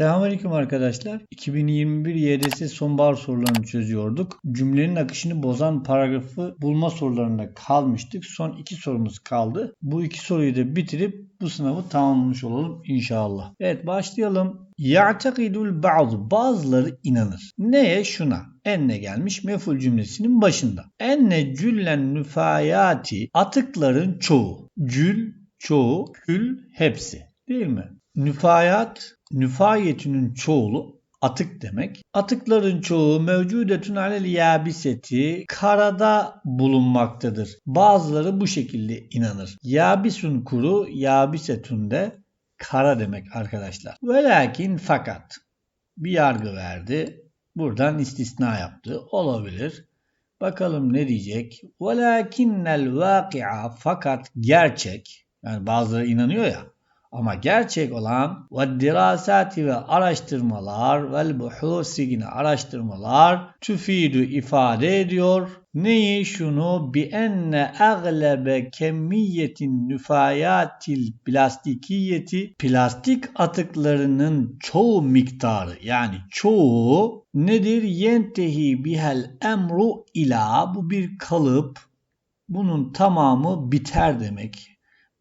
Selamünaleyküm arkadaşlar. 2021 YDS sonbahar sorularını çözüyorduk. Cümlenin akışını bozan paragrafı bulma sorularında kalmıştık. Son iki sorumuz kaldı. Bu iki soruyu da bitirip bu sınavı tamamlamış olalım inşallah. Evet başlayalım. Ya'takidul ba'du bazıları inanır. Neye? Şuna. Enne gelmiş meful cümlesinin başında. Enne cüllen nüfayati atıkların çoğu. Cül, çoğu, kül, hepsi. Değil mi? Nüfayat, nüfayetünün çoğulu atık demek. Atıkların çoğu mevcudetun alel yabiseti karada bulunmaktadır. Bazıları bu şekilde inanır. Yabisun kuru, yabisetun de kara demek arkadaşlar. Velakin fakat bir yargı verdi. Buradan istisna yaptı. Olabilir. Bakalım ne diyecek? Velakinnel vakia fakat gerçek yani bazıları inanıyor ya ama gerçek olan ve dirasati ve araştırmalar vel buhusi yine araştırmalar tüfidu ifade ediyor. Neyi şunu bi enne aglebe kemiyetin nüfayatil plastikiyeti plastik atıklarının çoğu miktarı yani çoğu nedir? Yentehi bihel emru ila bu bir kalıp bunun tamamı biter demek.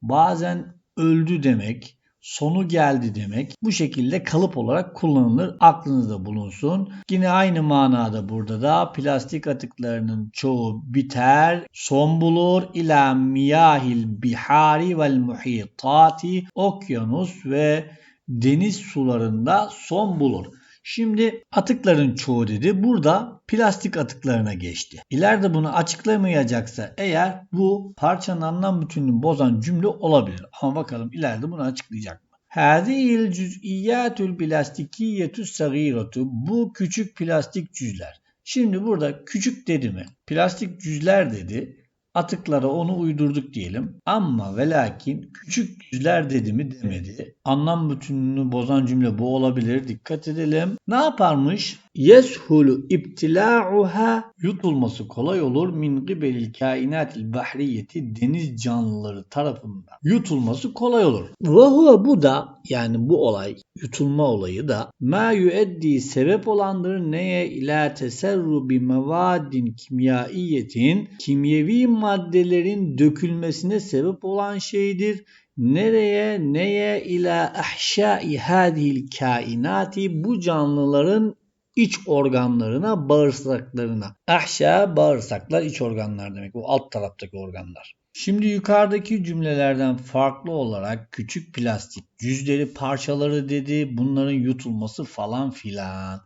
Bazen öldü demek, sonu geldi demek. Bu şekilde kalıp olarak kullanılır. Aklınızda bulunsun. Yine aynı manada burada da plastik atıklarının çoğu biter, son bulur. İla miyahil bihari vel muhitati okyanus ve deniz sularında son bulur. Şimdi atıkların çoğu dedi. Burada plastik atıklarına geçti. İleride bunu açıklamayacaksa eğer bu parçanın anlam bütününü bozan cümle olabilir. Ama bakalım ileride bunu açıklayacak mı? Hâzihil cüz'iyyâtul plastikiyyetu sagîratu. Bu küçük plastik cüzler. Şimdi burada küçük dedi mi? Plastik cüzler dedi atıklara onu uydurduk diyelim. Ama ve lakin küçük yüzler dedi mi demedi. Anlam bütününü bozan cümle bu olabilir. Dikkat edelim. Ne yaparmış? Yeshulu ibtila'uha. Yutulması kolay olur. Min gibelil kainatil bahriyeti deniz canlıları tarafından. Yutulması kolay olur. Ve bu da yani bu olay yutulma olayı da ma yueddi sebep olandır. Neye? İla teserru bi mevadin kimyaiyetin kimyevi maddelerin dökülmesine sebep olan şeydir. Nereye? Neye? İla ahşai hadihil kainati bu canlıların iç organlarına, bağırsaklarına. Ahşa bağırsaklar iç organlar demek. O alt taraftaki organlar. Şimdi yukarıdaki cümlelerden farklı olarak küçük plastik cüzleri parçaları dedi. Bunların yutulması falan filan.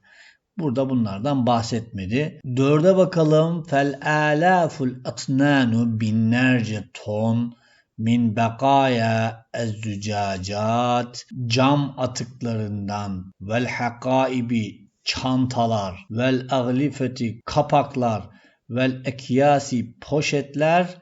Burada bunlardan bahsetmedi. Dörde bakalım. Fel alaful atnanu binlerce ton min bekaya ezzücacat cam atıklarından vel hakaibi çantalar vel aglifeti kapaklar vel ekyasi poşetler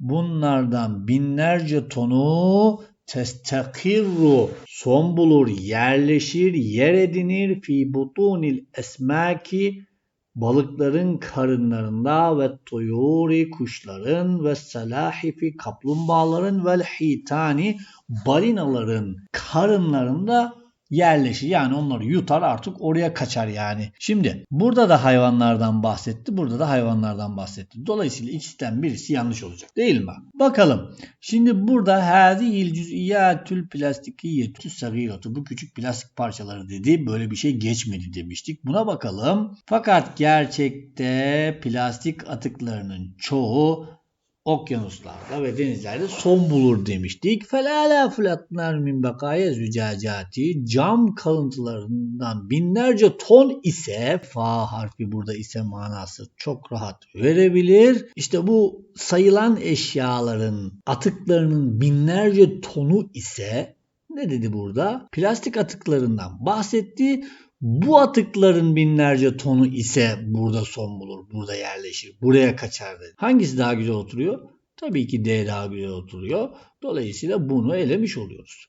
bunlardan binlerce tonu testakirru son bulur, yerleşir, yer edinir fi butunil esmaki balıkların karınlarında ve tuyuri kuşların ve salahifi kaplumbağaların ve hitani balinaların karınlarında yerleşir. Yani onları yutar artık oraya kaçar yani. Şimdi burada da hayvanlardan bahsetti. Burada da hayvanlardan bahsetti. Dolayısıyla ikisinden birisi yanlış olacak. Değil mi? Bakalım. Şimdi burada hâzihil cüz'iyyâtül plastikiyyetü sagîratü. Bu küçük plastik parçaları dedi. Böyle bir şey geçmedi demiştik. Buna bakalım. Fakat gerçekte plastik atıklarının çoğu okyanuslarda ve denizlerde son bulur demiştik. Felala flatnar min bakaya zücacati cam kalıntılarından binlerce ton ise fa harfi burada ise manası çok rahat verebilir. İşte bu sayılan eşyaların atıklarının binlerce tonu ise ne dedi burada? Plastik atıklarından bahsetti. Bu atıkların binlerce tonu ise burada son bulur, burada yerleşir, buraya kaçar dedi. Hangisi daha güzel oturuyor? Tabii ki D daha güzel oturuyor. Dolayısıyla bunu elemiş oluyoruz.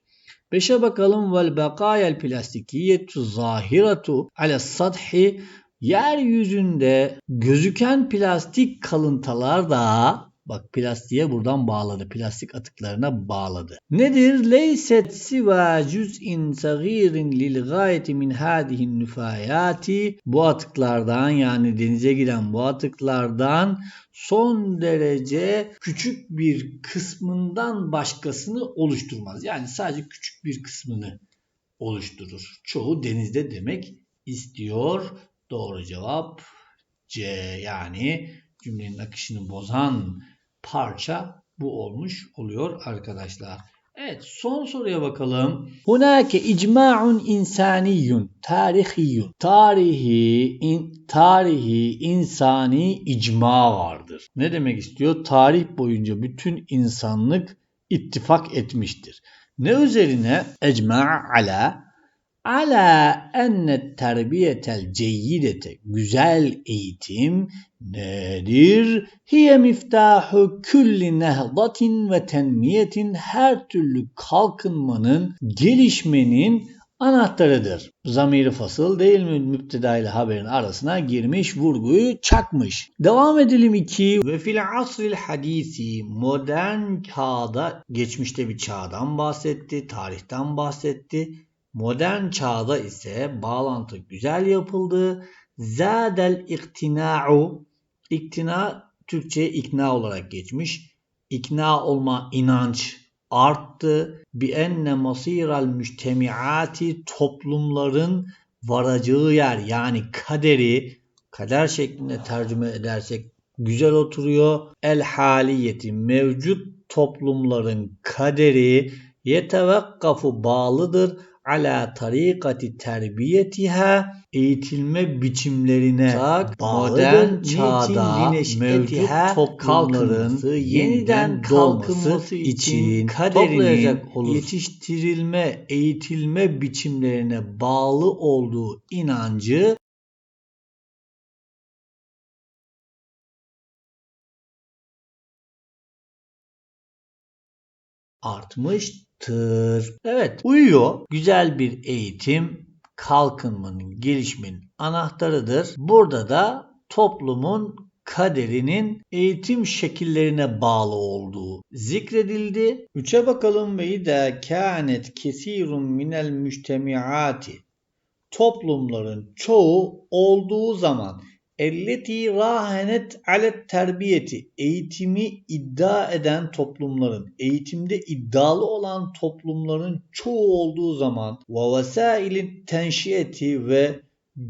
Beşe bakalım. Vel bekayel plastikiyetu zahiratu ala sadhi yeryüzünde gözüken plastik kalıntılar da Bak plastiğe buradan bağladı. Plastik atıklarına bağladı. Nedir? Leyset siva cüz'in sagirin lil gayeti min hadihin nüfayati. Bu atıklardan yani denize giden bu atıklardan son derece küçük bir kısmından başkasını oluşturmaz. Yani sadece küçük bir kısmını oluşturur. Çoğu denizde demek istiyor. Doğru cevap C yani cümlenin akışını bozan parça bu olmuş oluyor arkadaşlar. Evet son soruya bakalım. Hunake icma'un insaniyun tarihiyun. Tarihi, in, tarihi insani icma vardır. Ne demek istiyor? Tarih boyunca bütün insanlık ittifak etmiştir. Ne üzerine? Ecma ala ala enne terbiyetel ceyyidete güzel eğitim nedir? Hiye miftahu külli nehdatin ve tenmiyetin her türlü kalkınmanın, gelişmenin anahtarıdır. Zamiri fasıl değil mi müpteda ile haberin arasına girmiş vurguyu çakmış. Devam edelim iki. Ve fil asril hadisi modern çağda geçmişte bir çağdan bahsetti, tarihten bahsetti. Modern çağda ise bağlantı güzel yapıldı. Zadel iktina'u iktina Türkçe'ye ikna olarak geçmiş. İkna olma inanç arttı. Bi enne masiral müştemiati toplumların varacağı yer yani kaderi kader şeklinde tercüme edersek güzel oturuyor. El haliyeti mevcut toplumların kaderi yetevekkafu bağlıdır ala tarikati terbiyetiha eğitilme biçimlerine modern çağda mevcut toplumların yeniden kalkınması için kaderinin yetiştirilme, eğitilme biçimlerine bağlı olduğu inancı artmıştır. Evet uyuyor. Güzel bir eğitim kalkınmanın, gelişmenin anahtarıdır. Burada da toplumun kaderinin eğitim şekillerine bağlı olduğu zikredildi. Üçe bakalım ve idâ kânet kesîrun minel müştemiati toplumların çoğu olduğu zaman elleti rahenet alet terbiyeti eğitimi iddia eden toplumların eğitimde iddialı olan toplumların çoğu olduğu zaman ve vesailin tenşiyeti ve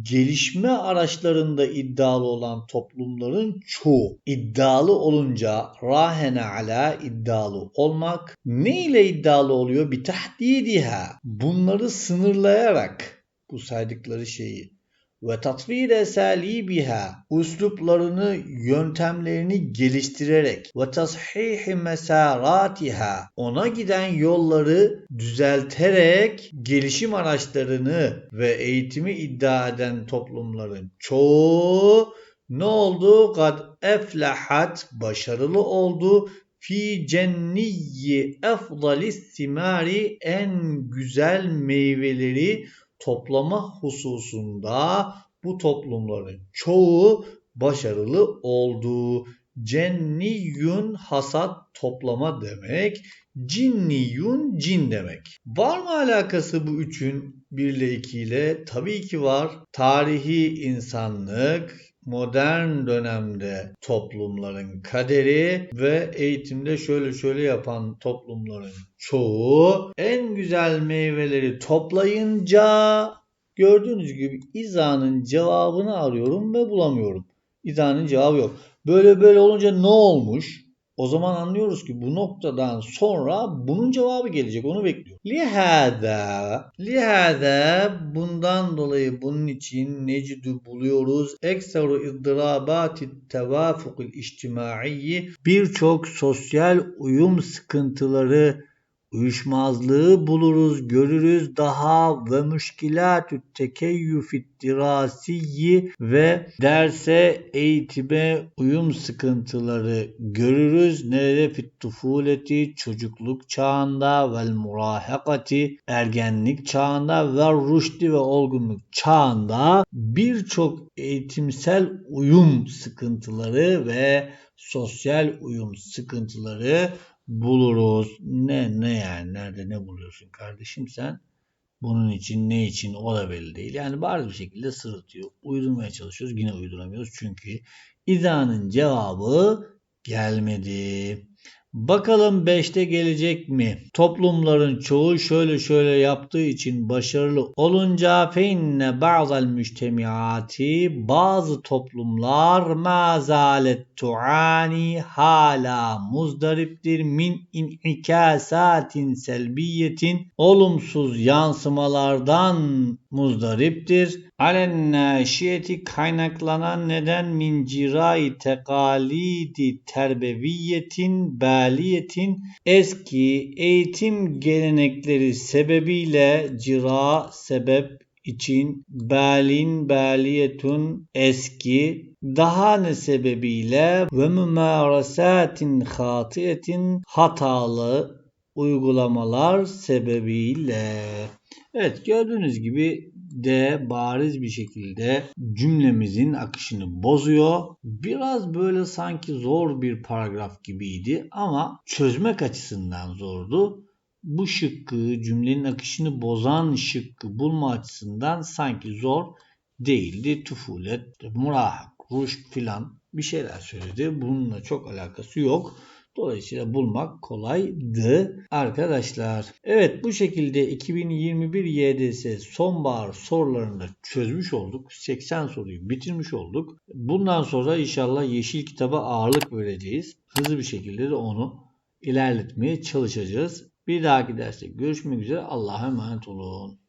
gelişme araçlarında iddialı olan toplumların çoğu iddialı olunca rahene ala iddialı olmak ne ile iddialı oluyor? Bir tahdidiha bunları sınırlayarak bu saydıkları şeyi ve tatvir esalibiha usluplarını yöntemlerini geliştirerek ve tashihi mesaratiha ona giden yolları düzelterek gelişim araçlarını ve eğitimi iddia eden toplumların çoğu ne oldu? Kad eflahat başarılı oldu fi cenniyi efdalis simari en güzel meyveleri toplama hususunda bu toplumların çoğu başarılı oldu. Cenniyun hasat toplama demek. Cinniyun cin demek. Var mı alakası bu üçün 1 ile 2 ile? Tabii ki var. Tarihi insanlık, modern dönemde toplumların kaderi ve eğitimde şöyle şöyle yapan toplumların çoğu en güzel meyveleri toplayınca gördüğünüz gibi izanın cevabını arıyorum ve bulamıyorum. İzanın cevabı yok. Böyle böyle olunca ne olmuş? O zaman anlıyoruz ki bu noktadan sonra bunun cevabı gelecek. Onu bekliyor. Lihada, lihada bundan dolayı bunun için necidu buluyoruz. Ekseru iddirabati tevafukul içtimai birçok sosyal uyum sıkıntıları uyuşmazlığı buluruz, görürüz daha ve müşkilatü tekeyyüfit dirasiyyi ve derse eğitime uyum sıkıntıları görürüz. Nerede fit tufuleti çocukluk çağında vel murahakati ergenlik çağında ve rüşdi ve olgunluk çağında birçok eğitimsel uyum sıkıntıları ve sosyal uyum sıkıntıları buluruz. Ne ne yani nerede ne buluyorsun kardeşim sen? Bunun için ne için o da belli değil. Yani bariz bir şekilde sırıtıyor. Uydurmaya çalışıyoruz. Yine uyduramıyoruz. Çünkü İza'nın cevabı gelmedi. Bakalım 5'te gelecek mi? Toplumların çoğu şöyle şöyle yaptığı için başarılı olunca feinne ba'dal müştemiati bazı toplumlar mazalet tuani hala muzdariptir min inikasatin selbiyetin olumsuz yansımalardan muzdariptir. Alen naşiyeti kaynaklanan neden min cirai tekalidi terbeviyetin baliyetin eski eğitim gelenekleri sebebiyle cira sebep için balin baliyetun eski daha ne sebebiyle ve mümarasatin hatiyetin hatalı uygulamalar sebebiyle. Evet gördüğünüz gibi de bariz bir şekilde cümlemizin akışını bozuyor. Biraz böyle sanki zor bir paragraf gibiydi ama çözmek açısından zordu. Bu şıkkı cümlenin akışını bozan şıkkı bulma açısından sanki zor değildi. Tufulet, murahak, ruş filan bir şeyler söyledi. Bununla çok alakası yok. Dolayısıyla bulmak kolaydı arkadaşlar. Evet bu şekilde 2021 YDS sonbahar sorularını çözmüş olduk. 80 soruyu bitirmiş olduk. Bundan sonra inşallah yeşil kitaba ağırlık vereceğiz. Hızlı bir şekilde de onu ilerletmeye çalışacağız. Bir dahaki derste görüşmek üzere. Allah'a emanet olun.